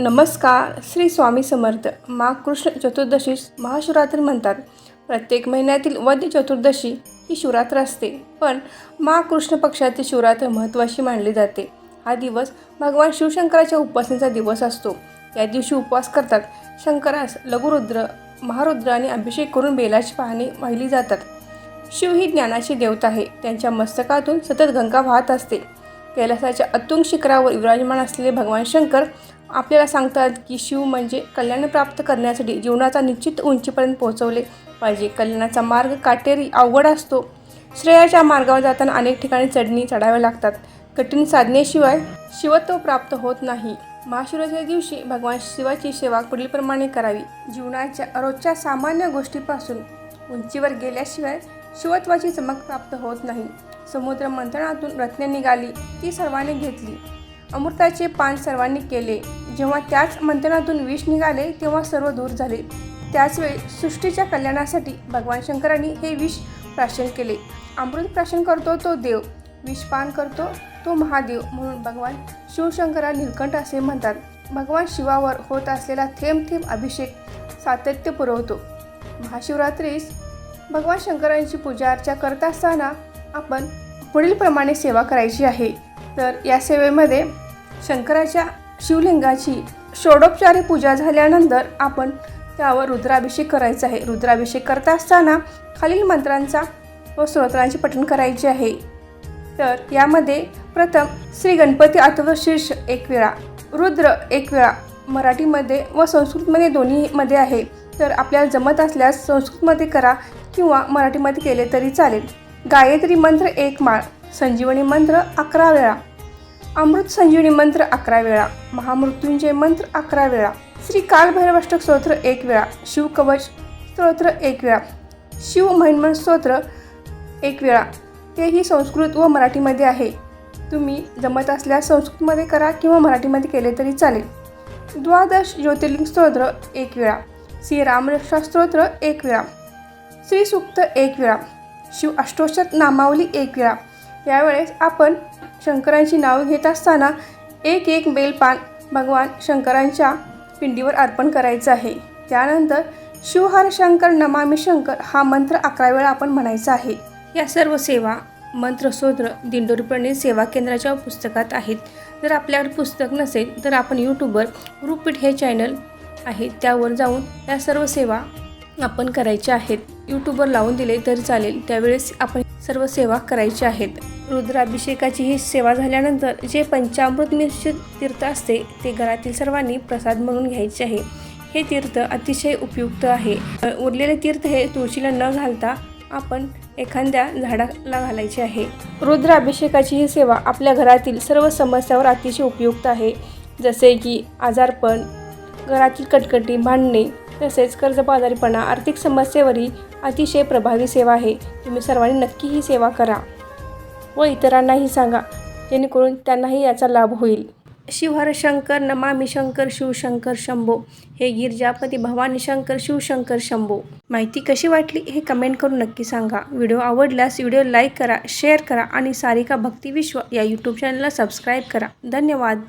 नमस्कार श्री स्वामी समर्थ. मा कृष्ण चतुर्दशीस महाशिवरात्री म्हणतात. प्रत्येक महिन्यातील वद्य चतुर्दशी ही शिवरात्र असते. पण मा कृष्ण पक्षातील शिवरात्र महत्त्वाची मानली जाते. हा दिवस भगवान शिवशंकराच्या उपासनेचा दिवस असतो. या दिवशी उपवास करतात. शंकरास लघुरुद्र महारुद्र आणि अभिषेक करून बेलाची पाहणे वाहिली जातात. शिव ही ज्ञानाची देवता आहे. त्यांच्या मस्तकातून सतत गंगा वाहत असते. कैलासाच्या अतुंग शिखरावर विराजमान असलेले भगवान शंकर आपल्याला सांगतात की शिव म्हणजे कल्याण प्राप्त करण्यासाठी जीवनाचा निश्चित उंचीपर्यंत पोहोचवले पाहिजे. कल्याणाचा मार्ग काटेरी अवघड असतो. श्रेयाच्या मार्गावर जाताना अनेक ठिकाणी चढणी चढाव्या लागतात. कठीण साधनेशिवाय शिवत्व प्राप्त होत नाही. महाशिवरात्रीच्या दिवशी भगवान शिवाची सेवा पुढीलप्रमाणे करावी. जीवनाच्या रोजच्या सामान्य गोष्टीपासून उंचीवर गेल्याशिवाय शिवत्वाची चमक प्राप्त होत नाही. समुद्र मंथनातून रत्ने निघाली ती सर्वांनी घेतली. अमृताचे पान सर्वांनी केले. जेव्हा त्याच मंथनातून विष निघाले तेव्हा सर्व दूर झाले. त्याचवेळी सृष्टीच्या कल्याणासाठी भगवान शंकरांनी हे विष प्राशन केले. अमृत प्राशन करतो तो देव विषपान करतो तो महादेव म्हणून भगवान शिवशंकरा निलकंठ असे म्हणतात. भगवान शिवावर होत असलेला थेंब थेंब अभिषेक सातत्य पुरवतो महाशिवरात्रीस भगवान शंकरांची पूजा अर्चा करत असताना आपण पुढीलप्रमाणे सेवा करायची आहे. तर या सेवेमध्ये शंकराच्या शिवलिंगाची षोडोपचारी पूजा झाल्यानंतर आपण त्यावर रुद्राभिषेक करायचा आहे. रुद्राभिषेक करत असताना खालील मंत्रांचा व स्तोत्रांचे पठण करायचे आहे. तर यामध्ये प्रथम श्री गणपती अथवा शीर्ष एक वेळा रुद्र एक वेळा मराठीमध्ये व संस्कृतमध्ये दोन्हीमध्ये आहे. तर आपल्याला जमत असल्यास संस्कृतमध्ये करा किंवा मराठीमध्ये केले तरी चालेल. गायत्री मंत्र एक माळ संजीवनी मंत्र अकरा वेळा अमृत संजीवनी मंत्र अकरा वेळा महामृत्युंजय मंत्र अकरा वेळा श्री कालभैरवाष्टक स्तोत्र एक वेळा शिवकवच स्तोत्र एक वेळा शिव महिन्मन स्तोत्र एक वेळा तेही संस्कृत व मराठीमध्ये आहे. तुम्ही जमत असल्यास संस्कृतमध्ये करा किंवा मराठीमध्ये केले तरी चालेल. द्वादश ज्योतिर्लिंग स्तोत्र एक वेळा श्री रामरक्षा स्तोत्र एक वेळा श्री एक वेळा शिव अष्टोशत नामावली एक वेळा यावेळेस आपण शंकरांची नाव घेत असताना एक एक बेलपान भगवान शंकरांच्या पिंडीवर अर्पण करायचं आहे. त्यानंतर शिवहर शंकर नमामि शंकर हा मंत्र अकरा वेळा आपण म्हणायचा आहे. या सर्व सेवा मंत्रस्तोत्र दिंडोरी सेवा केंद्राच्या पुस्तकात आहेत. जर आपल्याकडे पुस्तक नसेल तर आपण यूट्यूबवर गुरुपीठ हे चॅनल आहे त्यावर जाऊन या सर्व सेवा आपण करायच्या आहेत. यूट्यूबवर लावून दिले तरी चालेल. त्यावेळेस आपण सर्व सेवा करायच्या आहेत. रुद्राभिषेकाची ही सेवा झाल्यानंतर जे पंचामृत मिश्रित तीर्थ असते ते घरातील सर्वांनी प्रसाद म्हणून घ्यायचे आहे. हे तीर्थ अतिशय उपयुक्त आहे. उरलेले तीर्थ हे तुळशीला न घालता आपण एखाद्या झाडाला घालायचे आहे. रुद्राभिषेकाची ही सेवा आपल्या घरातील सर्व समस्यावर अतिशय उपयुक्त आहे. जसे की आजारपण घरातील कटकटी भांडणे तसेच कर्जबाजारीपणा आर्थिक समस्येवरही अतिशय प्रभावी सेवा आहे. तुम्ही सर्वांनी नक्की ही सेवा करा व इतरांनाही सांगा जेणेकरून त्यांनाही याचा लाभ होईल. शिवहर शंकर नमामि शंकर शिवशंकर शंभो. हे गिरजापती भवानी शंकर शिवशंकर शंभो. माहिती कशी वाटली हे कमेंट करून नक्की सांगा. व्हिडिओ आवडल्यास व्हिडिओ लाईक करा शेअर करा आणि सारिका भक्ती विश्व या यूट्यूब चॅनलला सबस्क्राईब करा. धन्यवाद.